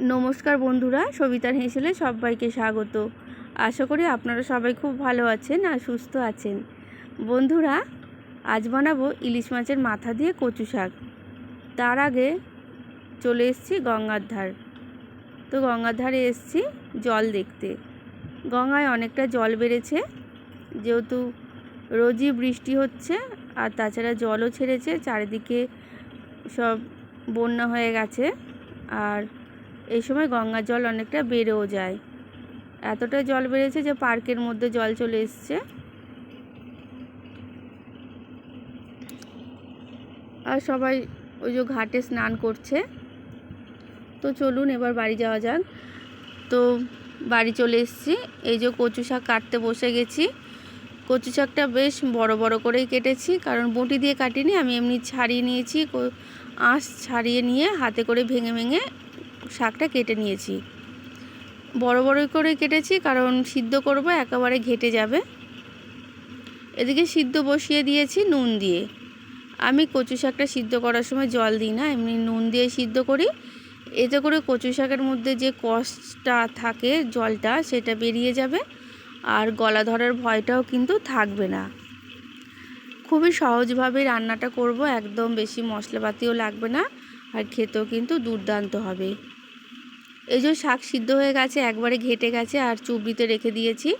নমস্কার বন্ধুরা, সবিতার হেসেলে সবাইকে স্বাগত। আশা করি আপনারা সবাই খুব ভালো আছেন আর সুস্থ আছেন। বন্ধুরা, আজ বানাবো ইলিশ মাছের মাথা দিয়ে কচু শাক। তার আগে চলে এসেছি গঙ্গার ধার। তো গঙ্গার ধারে এসছি জল দেখতে। গঙ্গায় অনেকটা জল বেড়েছে, যেহেতু রোজই বৃষ্টি হচ্ছে আর তাছাড়া জলও ছেড়েছে, চারিদিকে সব বন্যা হয়ে গেছে। আর এই সময় গঙ্গার জল অনেকটা বেড়েও যায়। এতটা জল বেড়েছে যে পার্কের মধ্যে জল চলে এসছে। আর সবাই ওই যে ঘাটে স্নান করছে। তো চলুন এবার বাড়ি যাওয়া যাক। তো বাড়ি চলে এসেছি। এই যে কচু শাক কাটতে বসে গেছি। কচু শাকটা বেশ বড় বড় করেই কেটেছি। কারণ বটি দিয়ে কাটিনি, আমি এমনি ছাড়িয়ে নিয়েছি। আঁশ ছাড়িয়ে নিয়ে হাতে করে ভেঙে ভেঙে শাকটা কেটে নিয়েছি। বড় বড় করে কেটেছি, কারণ সিদ্ধ করব, একেবারে ঘেটে যাবে। এদিকে সিদ্ধ বসিয়ে দিয়েছি নুন দিয়ে। আমি কচু শাকটা সিদ্ধ করার সময় জল দিই না, এমনি নুন দিয়ে সিদ্ধ করি। এতে করে কচু শাকের মধ্যে যে কষটা থাকে জলটা, সেটা বেরিয়ে যাবে। আর গলা ধরার ভয়টাও কিন্তু থাকবে না। খুবই সহজভাবে রান্নাটা করব, একদম বেশি মশলাপাতিও লাগবে না, আর খেতেও কিন্তু দুর্দান্ত হবে। এই যে শাক সিদ্ধ হয়ে গেছে, একবারে ঘেটে গেছে আর চুবড়িতে রেখে দিয়েছি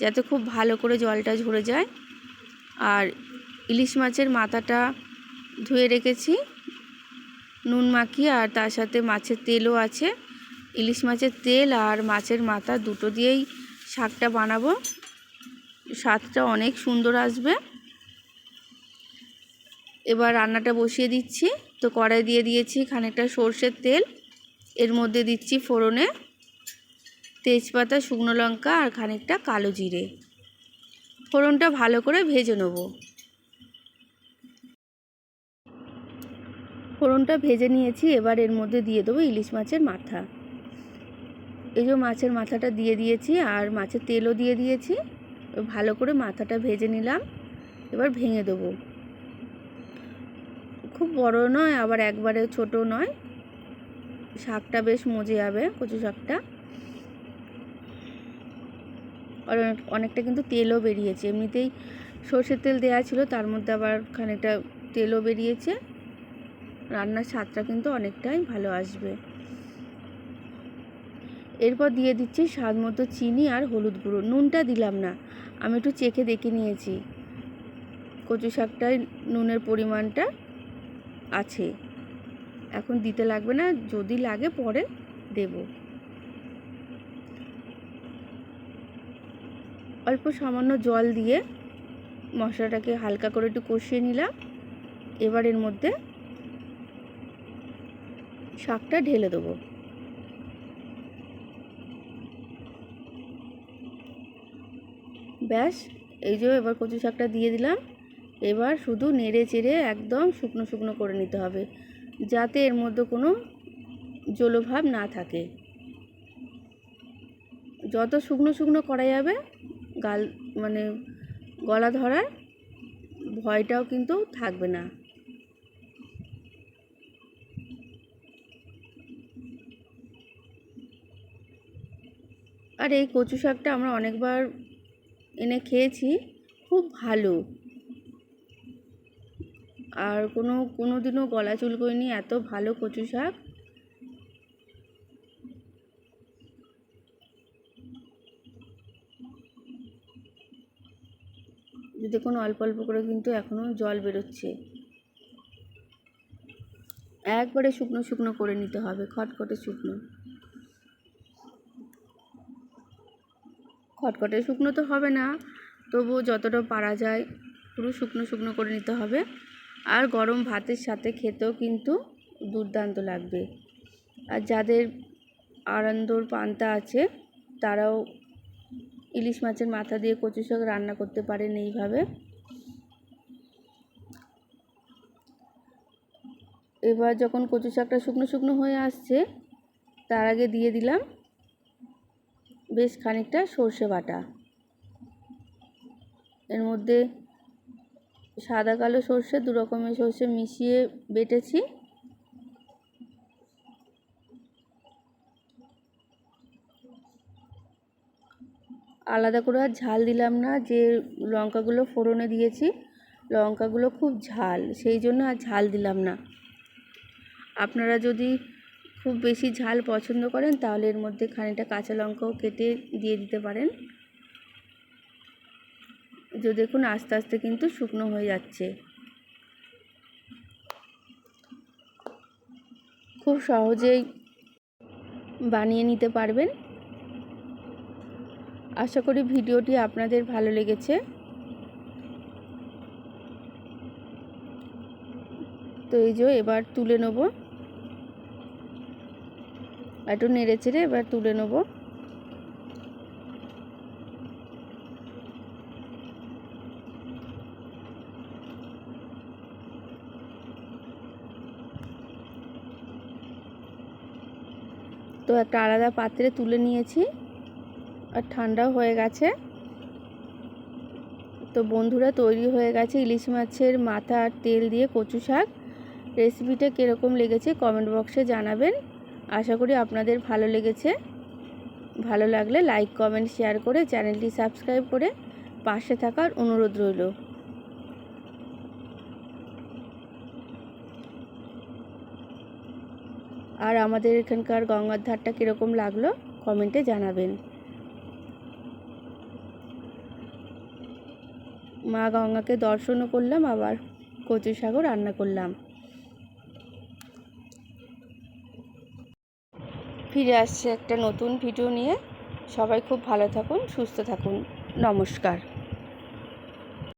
যাতে খুব ভালো করে জলটা ঝরে যায়। আর ইলিশ মাছের মাথাটা ধুয়ে রেখেছি, নুন মাখিয়ে আর তার সাথে মাছের তেলও আছে। ইলিশ মাছের তেল আর মাছের মাথা দুটো দিয়েই শাকটা বানাবো। স্বাদটা অনেক সুন্দর আসবে। এবার রান্নাটা বসিয়ে দিচ্ছি। তো কড়াই দিয়ে দিয়েছি খানিকটা সর্ষের তেল। এর মধ্যে দিচ্ছি ফোড়নে তেজপাতা, শুকনো লঙ্কা আর খানিকটা কালো জিরে। ফোড়নটা ভালো করে ভেজে নেব। ফোড়নটা ভেজে নিয়েছি, এবার এর মধ্যে দিয়ে দেবো ইলিশ মাছের মাথা। এই যে মাছের মাথাটা দিয়ে দিয়েছি আর মাছের তেলও দিয়ে দিয়েছি, ভালো করে মাথাটা ভেজে নিলাম, এবার ভেঙে দেবো। খুব বড় নয়, আবার একবারে ছোট নয়। শাকটা বেশ মজে যাবে, কচু শাকটা। আর অনেকটা কিন্তু তেলও বেরিয়েছে। এমনিতেই সর্ষের তেল দেওয়া ছিল, তার মধ্যে আবার খানিকটা তেলও বেরিয়েছে। রান্নার স্বাদটা কিন্তু অনেকটাই ভালো আসবে। এরপর দিয়ে দিচ্ছি স্বাদ মতো চিনি আর হলুদ গুঁড়ো। নুনটা দিলাম না, আমি একটু চেখে দেখে নিয়েছি। কচু শাকটায় নুনের পরিমাণটা আছে। এখন দিতে লাগবে না, যদি লাগে পরে দেব। অল্প সামান্য জল দিয়ে মশলাটাকে হালকা করে একটু কষিয়ে নিলাম। এবার এর মধ্যে শাকটা ঢেলে দেবো। ব্যাস, এই যে এবার কচু শাকটা দিয়ে দিলাম। এবার শুধু নেড়ে চেড়ে একদম শুকনো শুকনো করে নিতে হবে। যাতে এর মধ্যে কোনো জলভাব না থাকে। যত শুকনো শুকনো করা যাবে, গাল মানে গলা ধরার ভয়টাও কিন্তু থাকবে না। আর এই কচু শাকটা আমরা অনেকবার এনে খেয়েছি, খুব ভালো। আর কোনো কোনো দিনও গলা চুলকোয়নি এত ভালো কচু শাক। যদি কোনো অল্প অল্প করে কিন্তু এখনও জল বেরোচ্ছে। একবারে শুকনো শুকনো করে নিতে হবে, খটখটে শুকনো। খটখটে শুকনো তো হবে না, তবুও যতটা পারা যায় পুরো শুকনো শুকনো করে নিতে হবে। আর গরম ভাতের সাথে খেতেও কিন্তু দুর্দান্ত লাগবে। আর যাদের আনন্দর পান্তা আছে, তারাও ইলিশ মাছের মাথা দিয়ে কচু শাক রান্না করতে পারেন এইভাবে। এবার যখন কচু শাকটা শুকনো শুকনো হয়ে আসছে, তার আগে দিয়ে দিলাম বেশ খানিকটা সর্ষে বাটা। এর মধ্যে সাদা কালো সর্ষে, দু রকমের সর্ষে মিশিয়ে বেটেছি। আলাদা করে আর ঝাল দিলাম না, যে লঙ্কাগুলো ফোড়নে দিয়েছি, লঙ্কাগুলো খুব ঝাল, সেই জন্য আর ঝাল দিলাম না। আপনারা যদি খুব বেশি ঝাল পছন্দ করেন, তাহলে এর মধ্যে খানিকটা কাঁচা লঙ্কাও কেটে দিয়ে দিতে পারেন। যে দেখুন আস্তে আস্তে কিন্তু শুকনো হয়ে যাচ্ছে। খুব সহজেই বানিয়ে নিতে পারবেন। আশা করি ভিডিওটি আপনাদের ভালো লেগেছে। তো এই যে এবার তুলে নেব। একটু নেড়ে চেড়ে এবার তুলে নেব। তো একটা আলাদা পাত্রে তুলে নিয়েছি আর ঠান্ডাও হয়ে গেছে। তো বন্ধুরা, তৈরি হয়ে গেছে ইলিশ মাছের মাথা আর তেল দিয়ে কচু শাক। রেসিপিটা কীরকম লেগেছে কমেন্ট বক্সে জানাবেন। আশা করি আপনাদের ভালো লেগেছে। ভালো লাগলে লাইক, কমেন্ট, শেয়ার করে চ্যানেলটি সাবস্ক্রাইব করে পাশে থাকার অনুরোধ রইল। আর আমাদের এখানকার গঙ্গার ধারটা কীরকম লাগল কমেন্টে জানাবেন। মা গঙ্গাকে দর্শনও করলাম, আবার কচু শাকও রান্না করলাম। ফিরে আসছে একটা নতুন ভিডিও নিয়ে। সবাই খুব ভালো থাকুন, সুস্থ থাকুন। নমস্কার।